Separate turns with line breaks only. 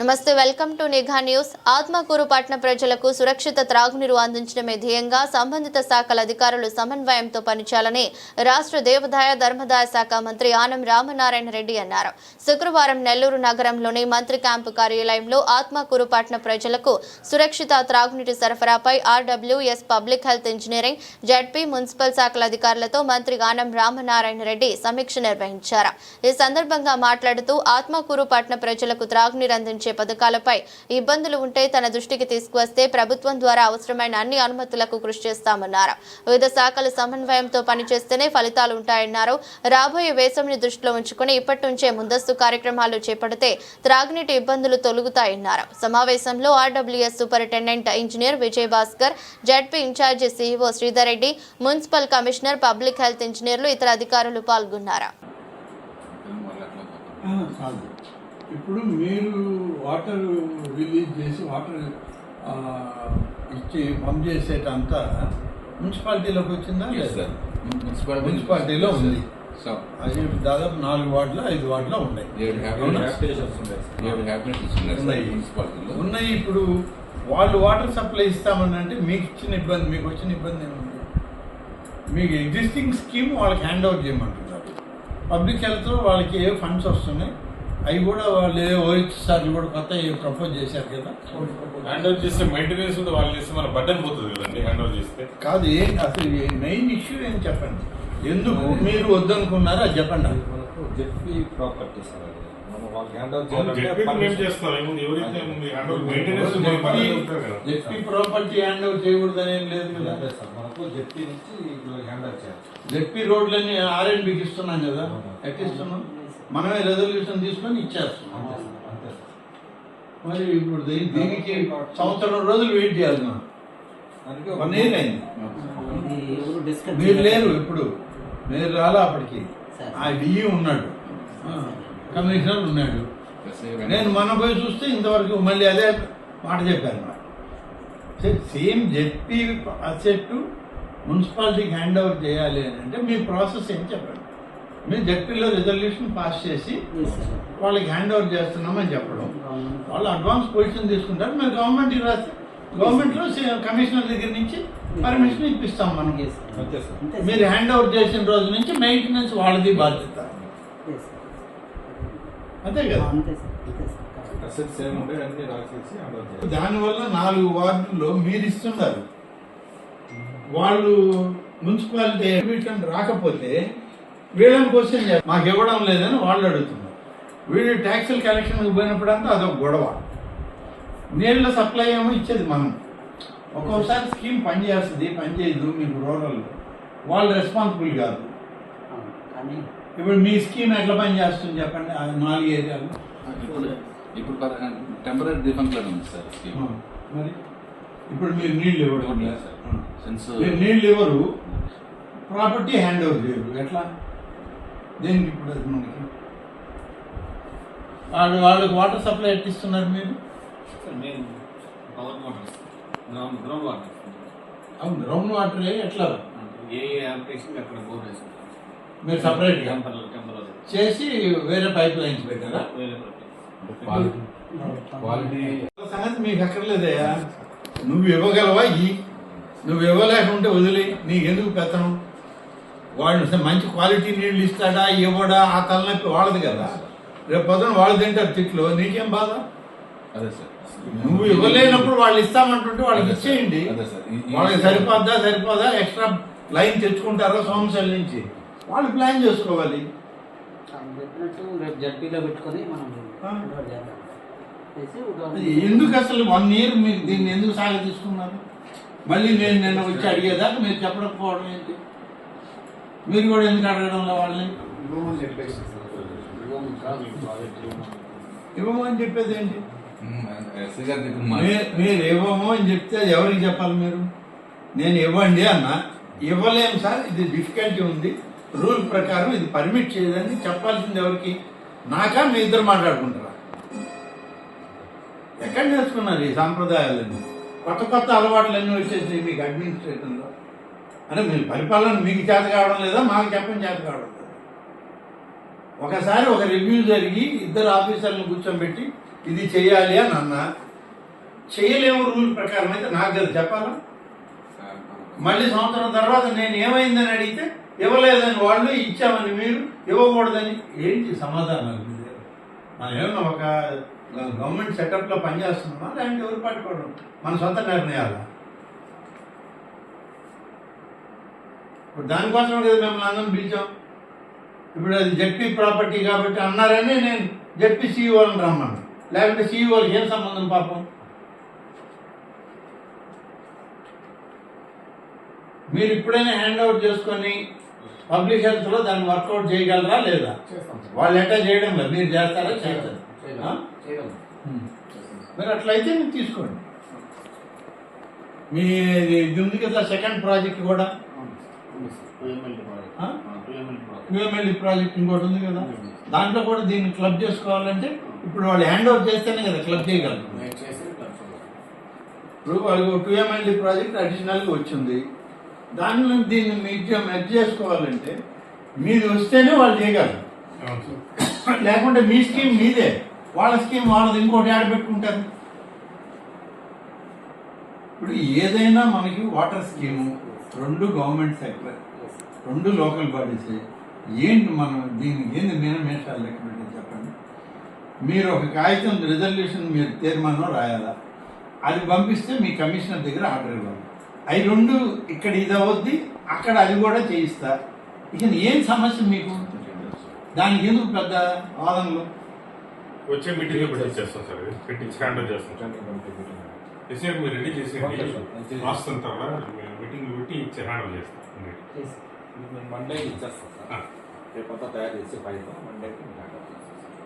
నమస్తే welcome to Nigha news. Atmakur పట్టణ ప్రజలకు సురక్షిత త్రాగునీరు అందించడమే ధ్యేయంగా సంబంధిత శాఖల అధికారులు సమన్వయంతో పనిచేయాలని రాష్ట్ర దేవదాయ ధర్మదాయ శాఖ మంత్రి ఆనం రామనారాయణ రెడ్డి అన్నారు. శుక్రవారం నెల్లూరు నగరంలోని మంత్రి క్యాంపు కార్యాలయంలో ఆత్మకూరు పట్టణ ప్రజలకు సురక్షిత త్రాగునీటి సరఫరాపై RWS public health engineering ZP municipal శాఖల అధికారులతో మంత్రి ఆనం రామనారాయణ రెడ్డి సమీక్ష నిర్వహించారు. ఈ సందర్భంగా మాట్లాడుతూ ఆత్మకూరు పట్టణ ప్రజలకు త్రాగునీరు అందించే పథకాలపై ఇబ్బందులు ఉంటే తన దృష్టికి తీసుకువస్తే ప్రభుత్వం ద్వారా అవసరమైన అన్ని అనుమతులకు కృషి చేస్తామన్నారు. వివిధ శాఖల సమన్వయంతో పనిచేస్తేనే ఫలితాలు ఉంటాయన్నారు. రాబోయే వేసవిని దృష్టిలో ఉంచుకుని ఇప్పటి నుంచే ముందస్తు కార్యక్రమాలు చేపడితే త్రాగునీటి ఇబ్బందులు తొలుగుతాయన్నారు. సమావేశంలో RWS superintendent engineer Vijay Bhaskar ZP incharge CEO Sridhar Reddy municipal commissioner public health ఇంజనీర్లు ఇతర అధికారులు పాల్గొన్నారు.
ఇప్పుడు మీరు వాటర్ రిలీజ్ చేసి వాటర్ ఇచ్చి పంప్ చేసేటంతా మున్సిపాలిటీలోకి వచ్చిందా.
మున్సిపాలిటీ
మున్సిపాలిటీలో ఉంది. అది దాదాపు నాలుగు వార్డుల ఐదు వార్డుల ఉన్నాయి.
సార్
ఉన్నాయి.
మున్సిపాలిటీలో
ఉన్నాయి. ఇప్పుడు. వాళ్ళు వాటర్ సప్లై ఇస్తామని అంటే మీకు ఇచ్చిన ఇబ్బంది మీకు వచ్చిన ఇబ్బంది ఏముంది? మీకు ఎగ్జిస్టింగ్ స్కీమ్ వాళ్ళకి హ్యాండ్ ఓవర్ చేయమంటున్నారు. పబ్లిక్ హెల్త్ వాళ్ళకి ఏ ఫండ్స్ వస్తున్నాయి? అవి కూడా వాళ్ళు ఏ ఓహెచ్ఆర్లు కూడా కొత్త ప్రపోజ్ చేశారు కదా.
హ్యాండ్ ఓవర్ చేస్తే మెయింటెనెన్స్ వాళ్ళు చేస్తే మన బటన్ పోతుంది కదండి హ్యాండ్ ఓవర్ చేస్తే.
కాదు ఏ అసలు మెయిన్ ఇష్యూ ఏం చెప్పండి. ఎందుకు మీరు వద్దనుకున్నారో అది చెప్పండి.
జెడ్పీ ప్రాపర్టీ సార్ అది. మనం వాళ్ళకి hand over
ZP
property hand over చేయకూడదని ఏం లేదు కదా.
సార్ మనకు జెడ్పీ నుంచి హ్యాండ్ ఓవర్ చేయాలి.
జెడ్పీ రోడ్లన్నీ ఆర్ఎండ్బికి ఇస్తున్నాం కదా. ఎక్కిస్తున్నాం మనమే రెజల్యూషన్ తీసుకొని ఇచ్చేస్తున్నాం. మరి ఇప్పుడు దీ- దీనికి సంవత్సరం రోజులు వెయిట్ చేయాలి మనం.
అందుకే
వన్ ఇయర్ అయింది.
ఇది ఎవరు డిస్కస్
మీరు లేరు ఇప్పుడు మీరు రాలా అప్పటికి. ఆ డిఈ ఉన్నాడు. కమిషనర్ ఉన్నాడు. నేను మొన్న పోయి చూస్తే ఇంతవరకు మళ్ళీ అదే మాట చెప్పాను సేమ్ జెడ్పీ అసెట్ మున్సిపాలిటీకి హ్యాండ్ ఓవర్ చేయాలి అని అంటే మీ ప్రాసెస్ ఏం చెప్పండి? మీరు జెడ్పీలో రిజల్యూషన్ పాస్ చేసి వాళ్ళకి హ్యాండ్ ఓవర్ చేస్తున్నామని చెప్పడం. వాళ్ళు అడ్వాన్స్ పొజిషన్ తీసుకుంటారు మీరు గవర్నమెంట్కి రాస్తే గవర్నమెంట్లో కమిషనర్ దగ్గర నుంచి పర్మిషన్ ఇప్పిస్తాం
సార్
మీరు హ్యాండ్ ఓవర్ చేసిన రోజు నుంచి మెయింటెనెన్స్ వాళ్ళది బాధ్యత. అంతే కదా? దానివల్ల నాలుగు వార్డుల్లో మీరు ఇస్తున్నారు. వాళ్ళు మున్సిపాలిటీ రాకపోతే వీళ్ళని క్వశ్చన్ చేస్తారు మాకు ఇవ్వడం లేదని వాళ్ళు అడుగుతున్నారు. వీళ్ళు ట్యాక్సులు కలెక్షన్కి పోయినప్పుడంతా అదొక గొడవ. నీళ్ళ సప్లై ఏమో ఇచ్చేది మనం. ఒక్కోసారి స్కీమ్ పనిచేస్తుంది పనిచేయదు మీకు రూరల్లో వాళ్ళు రెస్పాన్సిబుల్ కాదు.
కానీ
ఇప్పుడు మీ స్కీమ్ ఎట్లా పనిచేస్తుంది చెప్పండి ఆ నాలుగు ఏరియాలు.
ఇప్పుడు టెంపరీ డిఫరెంట్లో ఉంది సార్ స్కీమ్.
మరి? ఇప్పుడు మీరు నీళ్ళు ఇవ్వడం లేదు.
సార్. సిన్స్
మీరు నీళ్ళు ఇవ్వరు ప్రాపర్టీ హ్యాండ్ ఓవర్ చేయరు. ఎట్లా? దేనికి ఇప్పుడు అది మనకి వాళ్ళు వాళ్ళకి వాటర్ సప్లై ఎట్టిస్తున్నారు మీరు?
మేము మోటార్స్ గ్రౌండ్ గ్రౌండ్ వాటర్
అవును గ్రౌండ్ వాటర్ ఎట్లా?
ఏ అప్లికేషన్ అక్కడ బోర్
మీరు
టెంపర్
చేసి వేరే పైప్ లైన్స్ పెట్టారా?
వేరే
క్వాలిటీ క్వాలిటీ
సంగతి మీకు అక్కర్లేదయ్యా. నువ్వు ఇవ్వగలవా? ఈ నువ్వు ఇవ్వలేకుంటే వదిలే నీకెందుకు పెత్తనం? అసలు మంచి క్వాలిటీ నీళ్ళు ఇస్తాడా ఇవ్వడా ఆ తలనొప్పి వాళ్ళది కదా. రేపు పొద్దున వాళ్ళు తింటారు తిట్లు నీకేం బాధ?
అదే సార్.
నువ్వు ఇవ్వలేనప్పుడు వాళ్ళు ఇస్తామంటుంటే వాళ్ళకి ఇచ్చేయండి. వాళ్ళకి సరిపోద్దా సరిపోదా? ఎక్స్ట్రా లైన్ తెచ్చుకుంటారా సోమశల్ నుంచి? వాళ్ళు ప్లాన్ చేసుకోవాలి. ఎందుకు అసలు వన్ ఇయర్ మీకు దీన్ని ఎందుకు సాగ తీసుకున్నారు మళ్ళీ నేను నిన్న వచ్చి అడిగేదాకా మీరు చెప్పకపోవడం ఏంటి? మీరు కూడా ఎందుకు అడగడంలో వాళ్ళని?
ఇవ్వము
అని చెప్పేది ఏంటి? మీరు ఇవ్వము అని చెప్తే అది ఎవరికి చెప్పాలి మీరు? నేను ఇవ్వండి అన్న. ఇవ్వలేము సార్ ఇది డిఫికల్టీ ఉంది. రూల్ ప్రకారం ఇది పర్మిట్ చేయదని చెప్పాల్సింది ఎవరికి? నాకా? మీ ఇద్దరు మాట్లాడుకుంటారా? ఎక్కడ నేర్చుకున్నారు ఈ సాంప్రదాయాలన్నీ? కొత్త కొత్త అలవాట్లన్నీ వచ్చేసి మీకు అడ్మినిస్ట్రేషన్లో అంటే మీరు పరిపాలన మీకు చేత కావడం లేదా మాకు చెప్పని చేత కావడం లేదా ఒకసారి ఒక రివ్యూ జరిగి ఇద్దరు ఆఫీసర్లను కూర్చోబెట్టి ఇది చేయాలి అని అన్నా. చేయలేము రూల్ ప్రకారం అయితే నాకు కదా చెప్పాలా? మళ్ళీ సంవత్సరం తర్వాత నేను ఏమైందని అడిగితే ఇవ్వలేదని వాళ్ళు ఇచ్చామని మీరు ఇవ్వకూడదని. ఏంటి సమాధానాలు మీద మనం ఏమన్నా ఒక గవర్నమెంట్ సెటప్లో పనిచేస్తున్నామా? లేదంటే ఎవరు పట్టుకోవడం మన సొంత నిర్ణయాలు? ఇప్పుడు దానికోసం కదా మిమ్మల్ని అందరం పిలిచాం. ఇప్పుడు అది జడ్పీ ప్రాపర్టీ కాబట్టి అన్నారని నేను జడ్పీ సీఈఓని రమ్మను లేకుంటే సీఈఓకి ఏం సంబంధం పాపం? మీరు ఇప్పుడైనా హ్యాండ్ అవుట్ చేసుకొని పబ్లిక్ హెల్త్లో దాన్ని వర్కౌట్ చేయగలరా లేదా? వాళ్ళు ఎట్టా చేయడం లేదు. మీరు చేస్తారా? చేస్తారు? మరి అట్లయితే మీరు తీసుకోండి. మీ ఇది ఉంది కదా సెకండ్ ప్రాజెక్ట్ కూడా? యూఎంఎల్ఈ ప్రాజెక్ట్ ఇంకోటి ఉంది కదా? దాంట్లో కూడా దీన్ని క్లబ్ చేసుకోవాలంటే ఇప్పుడు వాళ్ళు హ్యాండ్ ఓవర్ చేస్తేనే కదా క్లబ్ చేయగలరు. ఇప్పుడు వాళ్ళకి టూ ఎంఎల్డీ ప్రాజెక్ట్ అడిషనల్గా వచ్చింది. దానిలో దీన్ని మీరు మెర్జ్ చేసుకోవాలంటే మీది వస్తేనే వాళ్ళు చేయగలరు. లేకుంటే మీ స్కీమ్ మీదే. వాళ్ళ స్కీమ్ వాళ్ళది ఇంకోటి ఆడ పెట్టుకుంటారు. ఇప్పుడు ఏదైనా మనకి వాటర్ స్కీము రెండు గవర్నమెంట్ సెక్టర్ రెండు లోకల్ బాడీస్ ఏంటి మనం దీనికి ఏంది మేము మేషాలు లెక్క పెట్టి చెప్పండి? మీరు ఒక కాగితం రిజల్యూషన్ మీరు తీర్మానం రాయాలా? అది పంపిస్తే మీ కమిషనర్ దగ్గర ఆర్డర్ ఇవ్వాలి. అవి రెండు ఇక్కడ ఇది అవద్ది అక్కడ అది కూడా చేయిస్తా. ఇక ఏం సమస్య మీకు? దానికి ఎందుకు పెద్ద వాదనలు?
వచ్చే మీటింగ్ పెట్టించేస్తాం సార్. చేస్తాం. ఎస్ఐ మీరు రెడీ
ఓకే సార్.
రాస్తాం తర్వాత మీటింగ్ పెట్టి హ్యాండిల్ చేస్తాం
మండే ఇచ్చేస్తాం. సార్ రేపంతా తయారు చేసి ఫైల్ మండేకి